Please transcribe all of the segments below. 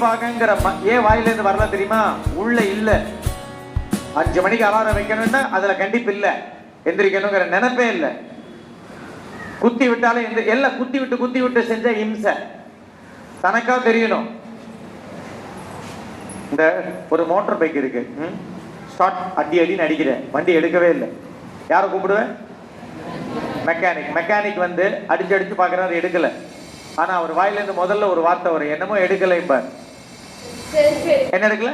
படிப்பாங்கங்கிற ம- ஏன் வாயிலேருந்து வரல தெரியுமா? உள்ள இல்லை. அஞ்சு மணிக்கு அலாரம் வைக்கணும்னா அதுல கண்டிப்பு இல்லை. எந்திரிக்கணுங்கிற நினைப்பே இல்லை. குத்தி விட்டாலே எந்த எல்லாம் குத்தி விட்டு குத்தி விட்டு செஞ்ச இம்சை. தனக்கா தெரியணும். இந்த ஒரு மோட்டார் பைக் இருக்கு. ஸ்டார்ட் அடி அடின்னு அடிக்கிறேன் வண்டி எடுக்கவே இல்லை. யாரை கூப்பிடுவேன்? மெக்கானிக் மெக்கானிக் வந்து அடிச்சு அடிச்சு பார்க்குறாரு எடுக்கலை. ஆனால் அவர் வாயிலேருந்து முதல்ல ஒரு வார்த்தை வரும். என்னமோ எடுக்கலை இப்போ. என்ன எடுக்கல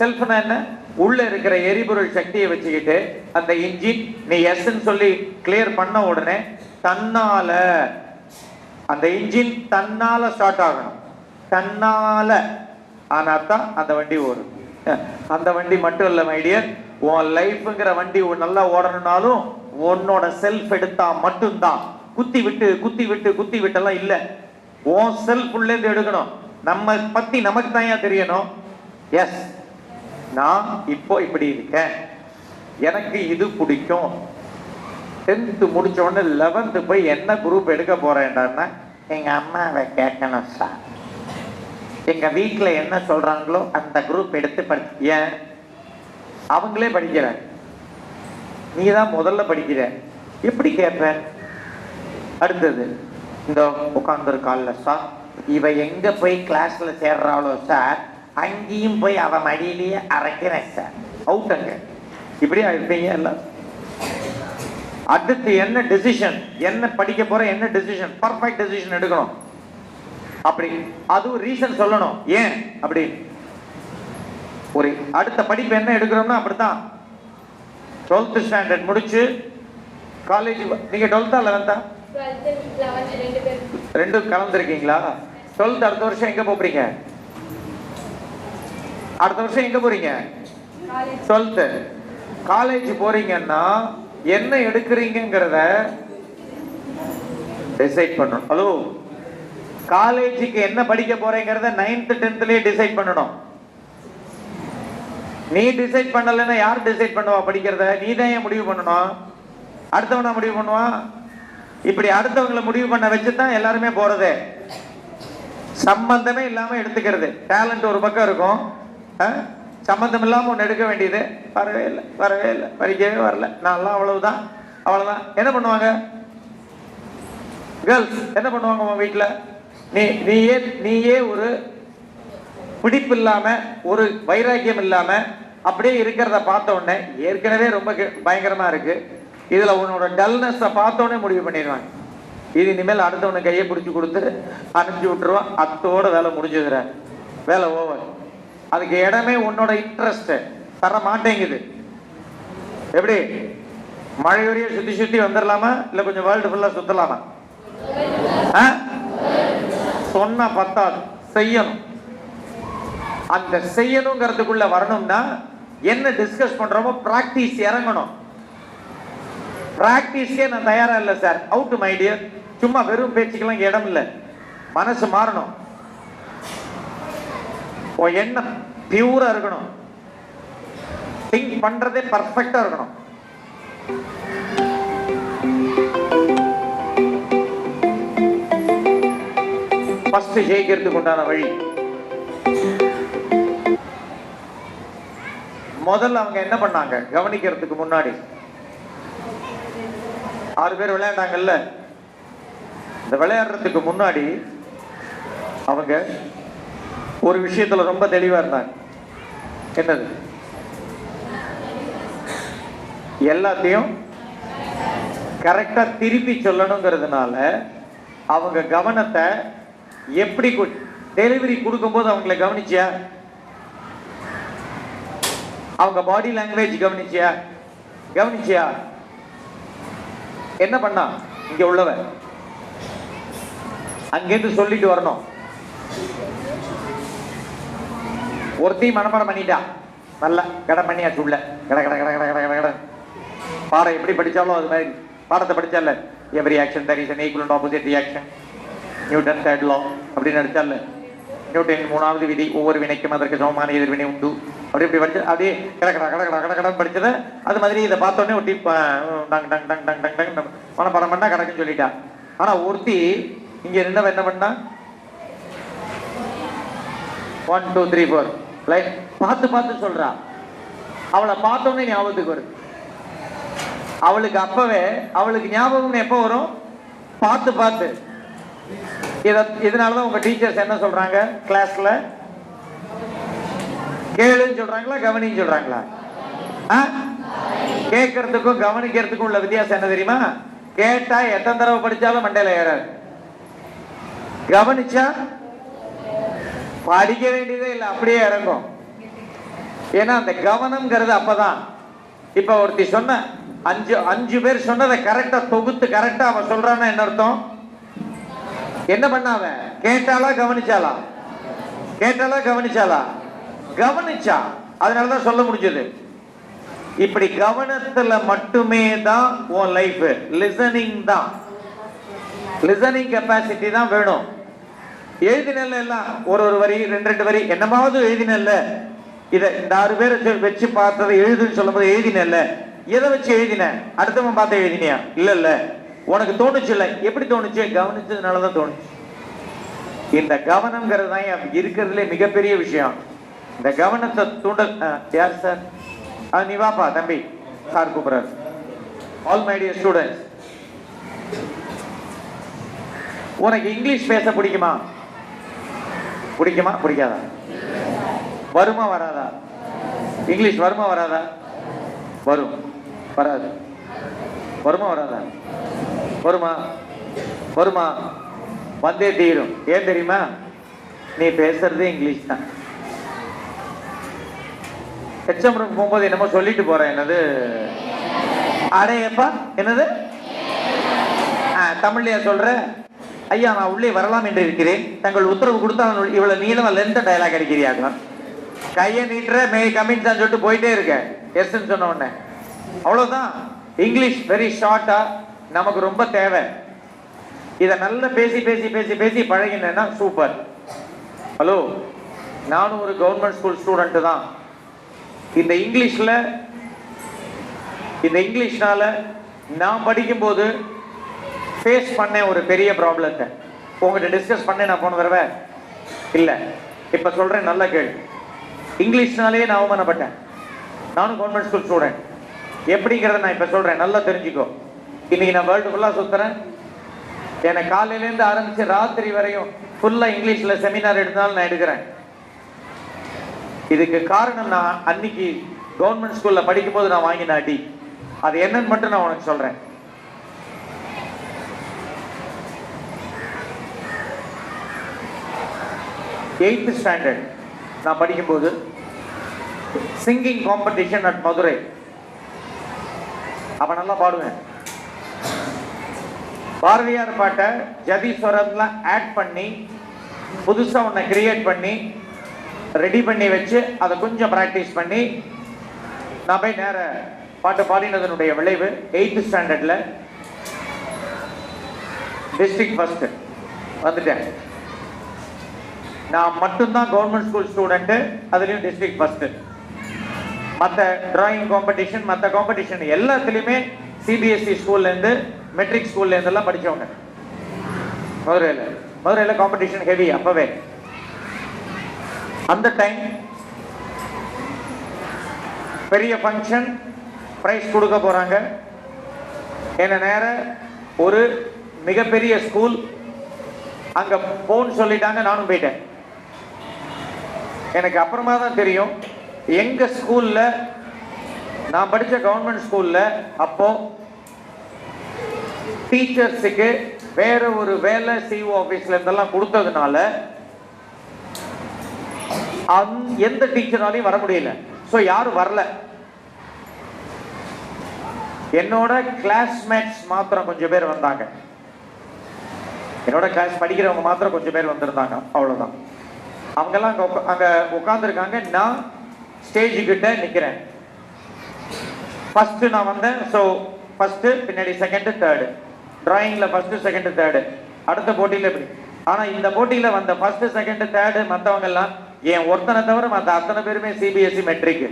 செல்ஃப்னா என்ன? உள்ள இருக்கிற எரிபொருள் சக்தியை வச்சுக்கிட்டு அந்த இன்ஜின் நீ எஸ்ன்னு சொல்லி கிளியர் பண்ண உடனே தன்னால அந்த இன்ஜின் தன்னால ஸ்டார்ட் ஆகணும். தன்னால. ஆனா தான் அந்த வண்டி ஓடும். அந்த வண்டி மட்டும் இல்ல மைடியர் உன் லைஃப்ங்கிற வண்டி நல்லா ஓடணும்னாலும் உன்னோட செல்ஃப் எடுத்தா மட்டும்தான். குத்தி விட்டு குத்தி விட்டு குத்தி விட்டெல்லாம் இல்ல. உன் செல்ஃப் உள்ளேருந்து எடுக்கணும். நம்ம பத்தி நமக்கு தான் தெரியணும். எஸ் நான் இப்போ இப்படி இருக்கேன். எனக்கு இது பிடிக்கும். டென்த்து முடிச்ச உடனே லெவன்த்து போய் என்ன குரூப் எடுக்க போறேன்டான்னா எங்க அம்மாவை கேட்கணும் சார் எங்க வீட்டில் என்ன சொல்றாங்களோ அந்த குரூப் எடுத்து படி ஏன்? அவங்களே படிக்கிற நீ தான் முதல்ல படிக்கிற. எப்படி கேட்ப? அடுத்தது இந்த உட்காந்துருக்காள்ல சார் இவ எங்க போய் கிளாஸ்ல சேர்றாளோ சார் அங்கேயும் போய் அவ மடியிலேயே அரைக்கிறேன் சார் அவுட்டங்க இப்படி இருப்பீங்க எல்லாம்? அடுத்து என்ன டெசிஷன் என்ன படிக்க போற என்ன டெசிஷன் பர்ஃபெக்ட் டெசிஷன் எடுக்கணும். அப்படி அதுவும் ரீசன் சொல்லணும். ஏன்? அப்படி. ஒரு அடுத்த படிப்பு என்ன எடுக்கிறோம்னா அப்படித்தான். டுவெல்த் ஸ்டாண்டர்ட் முடிச்சு காலேஜ் நீங்க டுவெல்த்தா லெவன்த்தா ரெண்டும் கலந்துருக்கீங்களா? டுவெல்த் அடுத்த வருஷம் எங்க போறீங்க? அடுத்த வருஷம் எங்க போறீங்க? டுவெல்த்து காலேஜ் போறீங்கன்னா என்ன எடுக்கிறீங்கிறத டிசைட் பண்ணணும். ஹலோ காலேஜுக்கு என்ன படிக்க போறேங்கிறத நைன்த் டென்த்லயே டிசைட் பண்ணணும். நீ டிசைட் பண்ணலைன்னா யார் டிசைட் பண்ணுவா படிக்கிறத? நீ தான் ஏன் முடிவு பண்ணணும் அடுத்தவனா முடிவு பண்ணுவான் இப்படி அடுத்தவங்களை முடிவு பண்ண வச்சு தான் எல்லாருமே போறதே. சம்பந்தமே இல்லாமல் எடுத்துக்கிறது. டேலண்ட் ஒரு பக்கம் இருக்கும். ஆ? சம்பந்தம் ஒன்று எடுக்க வேண்டியது. வரவே இல்லை வரவே இல்லை படிக்கவே வரல. நான்லாம் அவ்வளவுதான் அவ்வளோதான் என்ன பண்ணுவாங்க? கேர்ள்ஸ் என்ன பண்ணுவாங்க உன் வீட்டில் நீ நீயே நீயே ஒரு பிடிப்பு இல்லாமல் ஒரு வைராக்கியம் இல்லாமல் அப்படியே இருக்கிறத பார்த்த உடனே ஏற்கனவே ரொம்ப கெ- இருக்குது இதில் உன்னோட டல்னஸை பார்த்தோன்னே முடிவு பண்ணிடுவாங்க. இது இனிமேல் அடுத்தவனை கையை பிடிச்சி கொடுத்து அனுப்பிச்சு விட்டுருவான். அத்தோட வேலை முடிஞ்சதுற வேலை ஓவர் அதுக்கு இடமே உன்னோட இன்ட்ரெஸ்ட் தர மாட்டேங்குது. எப்படி? மழையுரிய சுத்தி சுத்தி வந்துடலாமா இல்ல கொஞ்சம் வேர்ல்டு ஃபுல்லா சுத்தலாமா? ஆ? சொன்னா பத்தாது. செய்யணும். அந்த செய்யணுங்கிறதுக்குள்ள வரணும்னா என்ன டிஸ்கஸ் பண்றோமோ பிராக்டிஸ் இறங்கணும். பிராக்டிஸ்க்கே நான் தயாரா இல்லை சார் அவுட் மை டியர் சும்மா வெறும் பேச்சுக்கெல்லாம் இடம் இல்லை. மனசு மாறணும். உன் எண்ணம் பியூரா இருக்கணும். திங்க் பண்றதே பர்ஃபெக்டா இருக்கணும். ஃபர்ஸ்ட் ஜெயிக்கிறதுக்கு உண்டான வழி. முதல்ல அவங்க என்ன பண்ணாங்க? கவனிக்கிறதுக்கு முன்னாடி. ஆறு பேர் விளையாண்டாங்கல்ல? இந்த விளையாடுறதுக்கு முன்னாடி அவங்க ஒரு விஷயத்துல ரொம்ப தெளிவா இருந்தாங்க. என்னது? எல்லாத்தையும் கரெக்டா திருப்பி சொல்லணுங்கிறதுனால அவங்க கவனத்தை எப்படி டெலிவரி கொடுக்கும்போது அவங்கள கவனிச்சியா? அவங்க பாடி லாங்குவேஜ் கவனிச்சியா? கவனிச்சியா? என்ன பண்ணா? இங்க உள்ளவன். அங்கேருந்து சொல்லிட்டு வரணும். ஒருத்தி மனப்பாடம் பண்ணிட்டா. நல்லா கடை பண்ணியாச்சு உள்ள. கட கட கட கட கட கட. கட பாடம் எப்படி படிச்சாலும் அது மாதிரி. பாடத்தை படித்தால every action there is an equal and opposite Newton third law அப்படின்னு நடிச்சால. நியூட்டனின் மூணாவது விதி ஒவ்வொரு வினைக்கும் அதற்கு சமமான எதிர்வினை உண்டு. அப்படி இப்படி படிச்சு அப்படியே கட கட கட கட படிச்சதை அது மாதிரி இதை பார்த்தோன்னே ஒட்டி டங் டங் டங் டங் டங் டங் மனப்பாடம் பண்ணா கிடக்குன்னு சொல்லிட்டா. ஆனா ஒருத்தி இங்க நின்னவ என்ன பண்ணா? One two three four line பார்த்து பார்த்து சொல்றா. அவளை பார்த்தோன்னே ஞாபகத்துக்கு வருது அவளுக்கு அப்பவே அவளுக்கு ஞாபகம் எப்போ வரும்? பார்த்து பார்த்து. இதை இதனால தான் உங்கள் டீச்சர்ஸ் என்ன சொல்கிறாங்க கிளாஸில் கேளுன்னு சொல்கிறாங்களா கவனின்னு சொல்கிறாங்களா ஆ? கேட்கறதுக்கும் கவனிக்கிறதுக்கும் உள்ள வித்தியாசம் என்ன தெரியுமா? கேட்டா எத்தனை தடவை படிச்சாலும் மண்டையில ஏறாது. கவனிச்சா படிக்க வேண்டியதே இல்லை அப்படியே இறங்கும். ஏன்னா அந்த கவனம்ங்கிறது அப்பதான். இப்ப ஒருத்தி சொன்ன அஞ்சு அஞ்சு பேர் சொன்னதை கரெக்டா தொகுத்து கரெக்டா அவன் சொல்றான்னா என்ன அர்த்தம்? என்ன பண்ணாவ கேட்டாலா கவனிச்சாளா? கேட்டாலா கவனிச்சாலா கவனிச்சா. அதனாலதான் சொல்ல முடிஞ்சது. இப்படி கவனத்துல மட்டுமே தான் உன் லைஃப் லிசனிங் தான். லிசனிங் கெப்பாசிட்டி தான் வேணும். எழுதினல்ல எல்லாம். ஒரு ஒரு வரி ரெண்டு ரெண்டு வரி. என்னமாவது எழுதினல்ல இதை இந்த ஆறு பேரை வச்சு பார்த்ததை எழுதுன்னு சொல்லும்போது எழுதினல்ல எதை வச்சு எழுதின? அடுத்தவன் பார்த்து எழுதினியா? இல்ல இல்ல. உனக்கு தோணுச்சு இல்லை எப்படி தோணுச்சு? கவனிச்சதுனால தான் தோணுச்சு. இந்த கவனம்ங்கிறது தான் இருக்கிறதுலே மிகப்பெரிய விஷயம். இந்த கவனத்தை தூண்ட யார் சார்? ஆ, நீ வாப்பா தம்பி. சார் கூப்பிடுறாரு. ஆல் மை டியர் ஸ்டூடெண்ட்ஸ் உனக்கு இங்கிலீஷ் பேச பிடிக்குமா? பிடிக்குமா? பிடிக்காதா? வருமா வராதா? இங்கிலீஷ் வருமா வராதா? வரும். வராது. வருமா வராதா? வருமா வருமா வந்தே தீரும். ஏன் தெரியுமா? நீ பேசுறது இங்கிலீஷ் தான். ஹெச்எம் ரூம் போகும்போது என்னமோ சொல்லிட்டு போறேன். என்னது? அடையப்பா என்னது? ஆ, தமிழ்லயா சொல்ற? ஐயா நான் உள்ளே வரலாம் என்று இருக்கிறேன். தங்கள் உத்தரவு கொடுத்தால் இவ்வளவு நீளம் லெந்த டயலாக் அடிக்கிறியாக்கலாம் கையை நீட்டுற மே கமிங் சொல்லிட்டு போயிட்டே இருக்க. எஸ்ன்னு சொன்ன உடனே. அவ்வளவுதான். இங்கிலீஷ் வெரி ஷார்ட்டா நமக்கு ரொம்ப தேவை. இதை நல்லா பேசி பேசி பேசி பேசி பழகினேன்னா சூப்பர் ஹலோ நானும் ஒரு கவர்மெண்ட் ஸ்கூல் ஸ்டூடெண்ட்டு தான். இந்த இங்கிலீஷில் இந்த இங்கிலீஷ்னால நான் படிக்கும்போது ஃபேஸ் பண்ணேன் ஒரு பெரிய ப்ராப்ளத்தை உங்கள்கிட்ட டிஸ்கஸ் பண்ணேன் நான் போன தடவை. இல்லை. இப்போ சொல்கிறேன் நல்ல கேள்வி இங்கிலீஷ்னாலே நான் அவமானப்பட்டேன். நானும் கவர்மெண்ட் ஸ்கூல் ஸ்டூடெண்ட் எப்படிங்கிறத நான் இப்போ சொல்கிறேன் நல்லா தெரிஞ்சுக்கோ. இன்னைக்கு நான் வேர்ல்டு ஃபுல்லாக சுற்றுறேன் என்னை காலையிலேருந்து ஆரம்பிச்சு ராத்திரி வரையும் ஃபுல்லாக இங்கிலீஷில் செமினார் எடுத்தாலும் நான் எடுக்கிறேன். இதுக்கு காரணம் நான் அன்னைக்கு கவர்மெண்ட் ஸ்கூலில் படிக்கும்போது நான் வாங்கின அடி. அது என்னன்னு மட்டும் நான் உனக்கு சொல்கிறேன் எயித்து ஸ்டாண்டர்ட் நான் படிக்கும்போது சிங்கிங் காம்படிஷன் அட் மதுரை அப்போ நல்லா பாடுவேன். பாரதியார் பாட்டை ஜதீஸ்வரம்ல ஆட் பண்ணி புதுசாக ஒன்றை கிரியேட் பண்ணி ரெடி பண்ணி வச்சு அதை கொஞ்சம் ப்ராக்டிஸ் பண்ணி நான் போய் நேர பாட்டு பாடினதனுடைய விளைவு எயித்து ஸ்டாண்டர்டில் டிஸ்ட்ரிக்ட் ஃபஸ்ட்டு வந்துட்டேன். நான் மட்டும்தான் கவர்மெண்ட் ஸ்கூல் ஸ்டூடெண்ட்டு அதுலேயும் டிஸ்ட்ரிக்ட் ஃபஸ்ட்டு மற்ற டிராயிங் காம்படிஷன் மற்ற காம்படிஷன் எல்லாத்துலேயுமே சிபிஎஸ்சி ஸ்கூல்லேருந்து மெட்ரிக் ஸ்கூல்லேருந்தெல்லாம் படித்தவங்க மதுரையில். மதுரையில் காம்படிஷன் ஹெவி அப்போவே. அந்த டைம் பெரிய ஃபங்க்ஷன் ப்ரைஸ் கொடுக்க போகிறாங்க என்ன நேர ஒரு மிகப்பெரிய ஸ்கூல் அங்கே போன்னு சொல்லிட்டாங்க நானும் போயிட்டேன். எனக்கு அப்புறமா தான் தெரியும் எங்கள் ஸ்கூலில் நான் படித்த கவர்மெண்ட் ஸ்கூலில் அப்போ டீச்சர்ஸுக்கு வேற ஒரு வேலை சிஓ ஆஃபீஸ்ல இருந்தெல்லாம் கொடுத்ததுனால எந்த டீச்சராலையும் வர முடியல. ஸோ யாரும் வரல. என்னோட கிளாஸ்மேட்ஸ் மாத்திரம் கொஞ்சம் பேர் வந்தாங்க. என்னோட கிளாஸ் படிக்கிறவங்க மாத்திரம் கொஞ்சம் பேர் வந்திருந்தாங்க. அவ்வளோதான் அவங்கெல்லாம் அங்கே அங்கே உட்காந்துருக்காங்க நான் ஸ்டேஜுக்கிட்ட நிற்கிறேன் ஃபஸ்ட்டு ஃபர்ஸ்ட் நான் வந்தேன் ஸோ ஃபர்ஸ்ட்டு பின்னாடி செகண்டு தேர்டு ட்ராயிங்கில் ஃபர்ஸ்ட் செகண்டு தேர்டு அடுத்த போட்டியில் இப்படி ஆனால் இந்த போட்டியில் வந்த ஃபர்ஸ்ட் செகண்டு தேர்டு மற்றவங்கெல்லாம் என் ஒருத்தனை தவிர மற்ற அத்தனை பேருமே சிபிஎஸ்சி மெட்ரிக்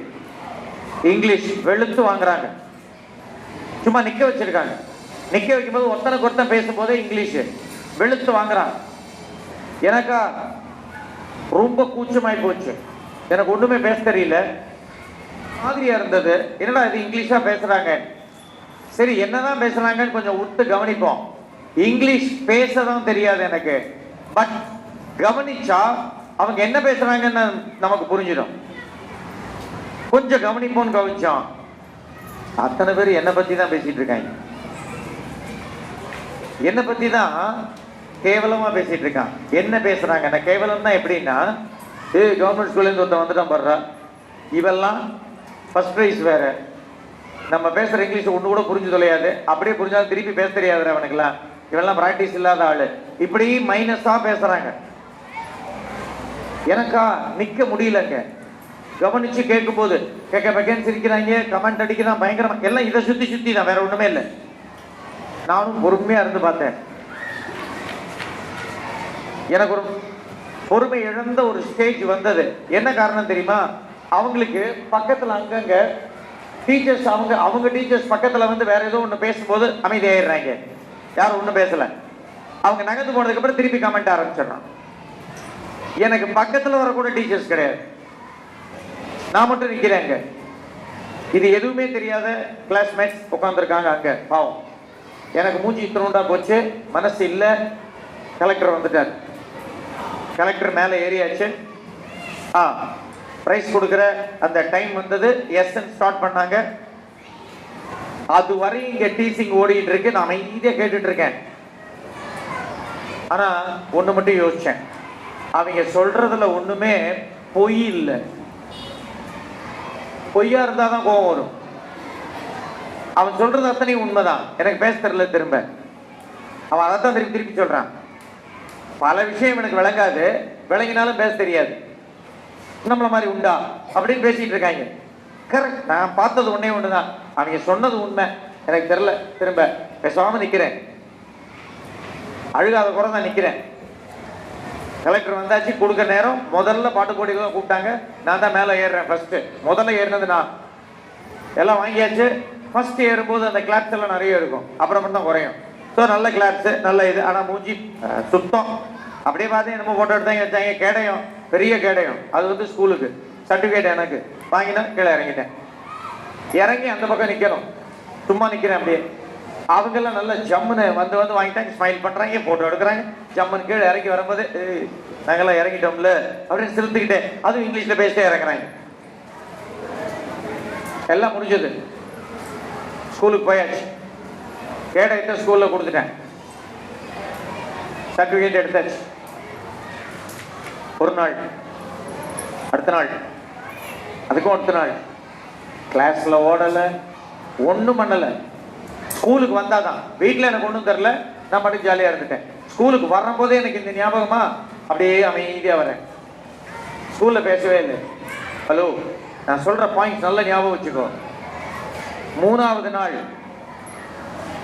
இங்கிலீஷ் வெளுத்து வாங்குறாங்க. சும்மா நிற்க வச்சிருக்காங்க. நிற்க வைக்கும்போது ஒருத்தனுக்கு ஒருத்தன் பேசும்போதே இங்கிலீஷ் வெளுத்து வாங்குறான். எனக்கா ரொம்ப கூச்சமாய் போச்சு. எனக்கு ஒன்றுமே பேச தெரியல. மாதிரியா இருந்தது. என்னடா இது இங்கிலீஷா பேசுறாங்க? சரி என்னதான் பேசுறாங்கன்னு கொஞ்சம் உத்து கவனிப்போம். இங்கிலீஷ் பேசதான் தெரியாது எனக்கு. பட் கவனிச்சா அவங்க என்ன பேசுறாங்கன்னு நமக்கு புரிஞ்சிடும். கொஞ்சம் கவனிப்போம்னு கவனிச்சோம். அத்தனை பேர் என்னை பத்தி தான் பேசிட்டு இருக்காங்க. என்னை பத்தி தான் கேவலமா பேசிட்டு இருக்கான். என்ன பேசுறாங்க? நான் கேவலம்னா எப்படின்னா ஏ கவர்மெண்ட் ஸ்கூல்ல இருந்து ஒருத்தன் வந்துட்டான் பாடுறா இவெல்லாம் ஃபஸ்ட் ப்ரைஸ் வேற. நம்ம பேசுகிற இங்கிலீஷ் ஒன்று கூட புரிஞ்சு தொலையாது. அப்படியே புரிஞ்சாலும் திருப்பி பேச தெரியாது அவனுக்குலாம் இவெல்லாம் ப்ராக்டிஸ் இல்லாத ஆள். இப்படி மைனஸா பேசுகிறாங்க எனக்கா நிற்க முடியலங்க. கவனிச்சு கேட்கும்போது கேட்க பக்கேன்னு சிரிக்கிறாங்க கமெண்ட் அடிக்கிறான் பயங்கரமாக எல்லாம் இதை சுற்றி சுற்றி தான் வேற ஒன்றுமே இல்லை. நானும் பொறுமையாக இருந்து பார்த்தேன். எனக்கு ஒரு பொறுமை இழந்த ஒரு ஸ்டேஜ் வந்தது. என்ன காரணம் தெரியுமா? அவங்களுக்கு பக்கத்தில் அங்கங்க டீச்சர்ஸ் அவங்க அவங்க டீச்சர்ஸ் பக்கத்தில் வந்து வேற ஏதோ ஒன்று பேசும்போது அமைதியாயிடுறாங்க. யாரும் ஒன்றும் பேசலை. அவங்க நகர்ந்து போனதுக்கப்புறம் திருப்பி கமெண்ட் ஆரம்பிச்சிடறான். எனக்கு பக்கத்தில் வரக்கூட டீச்சர்ஸ் கிடையாது. நான் மட்டும் நிற்கிறேன் அங்கே இது எதுவுமே தெரியாத கிளாஸ்மேட்ஸ் உட்காந்துருக்காங்க அங்கே. பாவம். எனக்கு மூஞ்சி இத்தனோண்டா போச்சு. மனசு இல்லை. கலெக்டர் வந்துட்டார். கலெக்டர் மேலே ஏறியாச்சு. ஆ ப்ரைஸ் கொடுக்குற அந்த டைம் வந்தது எஸ்என் ஸ்டார்ட் பண்ணாங்க. அது வரை இங்க டீசிங் ஓடிட்டு இருக்கு. நான் அமைதியாக கேட்டுட்டு இருக்கேன். ஆனா ஒண்ணு மட்டும் யோசிச்சேன். அவங்க சொல்றதுல ஒண்ணுமே பொய் இல்லை. பொய்யா இருந்தாதான் கோபம் வரும். அவன் சொல்றது அத்தனையும் உண்மைதான். எனக்கு பேச தெரியல திரும்ப. அவன் அதைத்தான் திருப்பி திருப்பி சொல்றான். பல விஷயம் எனக்கு விளங்காது. விளங்கினாலும் பேச தெரியாது. நம்மள மாதிரி உண்டா அப்படின்னு பேசிட்டு இருக்காங்க. கரெக்ட் நான் பார்த்தது ஒண்ணே ஒண்ணுதான். அவங்க சொன்னது உண்மை. எனக்கு தெரியல. திரும்ப பேசாம நிக்கிறேன். அழுகாத குறை தான் நிக்கிறேன். கலெக்டர் வந்தாச்சு கொடுக்க நேரம். முதல்ல பாட்டு போட்டிகள் கூப்பிட்டாங்க. நான் தான் மேலே ஏறுறேன் ஃபர்ஸ்ட் முதல்ல ஏறினது நான். எல்லாம் வாங்கியாச்சு. ஃபர்ஸ்ட் ஏறும்போது அந்த கிளாப்ஸ் எல்லாம் நிறைய இருக்கும். அப்புறம் தான் குறையும். ஸோ நல்ல கிளாப்ஸு நல்ல இது. ஆனால் மூஞ்சி சுத்தம். அப்படியே பார்த்து என்னமோ ஃபோட்டோ எடுத்தாங்க வச்சாங்க. கேடயம். பெரிய கேடயம் அது வந்து ஸ்கூலுக்கு. சர்டிஃபிகேட் எனக்கு. வாங்கினா கீழே இறங்கிட்டேன். இறங்கி அந்த பக்கம் நிற்கணும் சும்மா நிற்கிறேன் அப்படியே. அவங்கெல்லாம் நல்ல ஜம்முன்னு வந்து வந்து வாங்கிட்டாங்க. ஸ்மைல் பண்ணுறாங்க ஃபோட்டோ எடுக்கிறாங்க. ஜம்முன்னு கீழே இறங்கி வரும்போது நாங்கள்லாம் இறங்கிட்டோம்ல அப்படின்னு சிரித்துக்கிட்டேன் அதுவும் இங்கிலீஷில் பேசிட்டே இறங்குறாங்க எல்லாம் முடிஞ்சது. ஸ்கூலுக்கு போயாச்சு. கேடயத்தை ஸ்கூலில் கொடுத்துட்டேன். சர்டிஃபிகேட் எடுத்தாச்சு. ஒரு நாள் அடுத்த நாள் அதுக்கும் அடுத்த நாள். கிளாஸில் ஓடலை ஒன்றும் பண்ணலை. ஸ்கூலுக்கு வந்தாதான். வீட்டில் எனக்கு ஒன்றும் தெரில. நான் மட்டும் ஜாலியாக இருந்துட்டேன். ஸ்கூலுக்கு வரும்போதே எனக்கு இந்த ஞாபகமா அப்படியே அமைதியாக வரேன். ஸ்கூலில் பேசவே இல்லை. ஹலோ நான் சொல்கிற பாயிண்ட்ஸ் நல்ல ஞாபகம் வச்சுக்கோ. மூணாவது நாள்.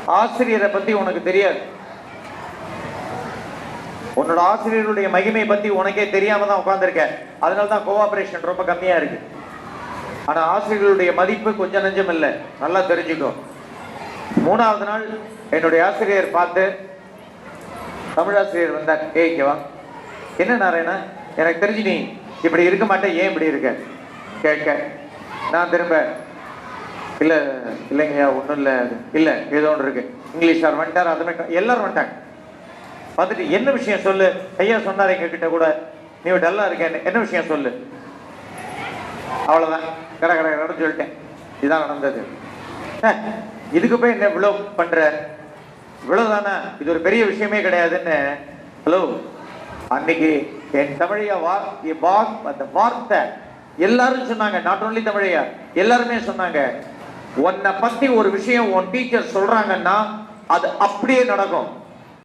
ஆசிரியரை பற்றி உனக்கு தெரியாது. உன்னோட ஆசிரியருடைய மகிமை பற்றி உனக்கே தெரியாம தான் உட்காந்துருக்க அதனால தான் கோஆபரேஷன் ரொம்ப கம்மியாக இருக்கு. ஆனால் ஆசிரியர்களுடைய மதிப்பு கொஞ்சம் நஞ்சம் இல்லை. நல்லா தெரிஞ்சுக்கோ. மூணாவது நாள் என்னுடைய ஆசிரியர் பார்த்து தமிழ் ஆசிரியர் வந்தார். ஏ இங்க என்ன நாராயணா? எனக்கு தெரிஞ்சு நீ இப்படி இருக்க மாட்டேன் ஏன் இப்படி இருக்க? கேட்க நான் திரும்ப இல்லை இல்லைங்கய்யா ஒன்றும் இல்லை. இல்லை ஏதோ ஒன்று இருக்கு. இங்கிலீஷ் சார் வந்துட்டார். அது மாதிரி எல்லாரும் வந்துட்டாங்க. வந்துட்டு என்ன விஷயம் சொல்லு? ஐயா சொன்னார் எங்க கிட்ட கூட. நீ டல்லா இருக்கேன் என்ன விஷயம் சொல்லு? அவ்வளவுதான். கட கட கடன்னு சொல்லிட்டேன். இதுதான் நடந்தது. இதுக்கு போய் என்ன இவ்வளோ பண்ற? இவ்வளவுதானா? இது ஒரு பெரிய விஷயமே கிடையாதுன்னு. ஹலோ அன்னைக்கு என் தமிழையா வா அந்த வார்த்தை எல்லாரும் சொன்னாங்க. நாட் ஓன்லி தமிழையா எல்லாருமே சொன்னாங்க. உன்னை பத்தி ஒரு விஷயம் உன் டீச்சர் சொல்றாங்கன்னா அது அப்படியே நடக்கும்.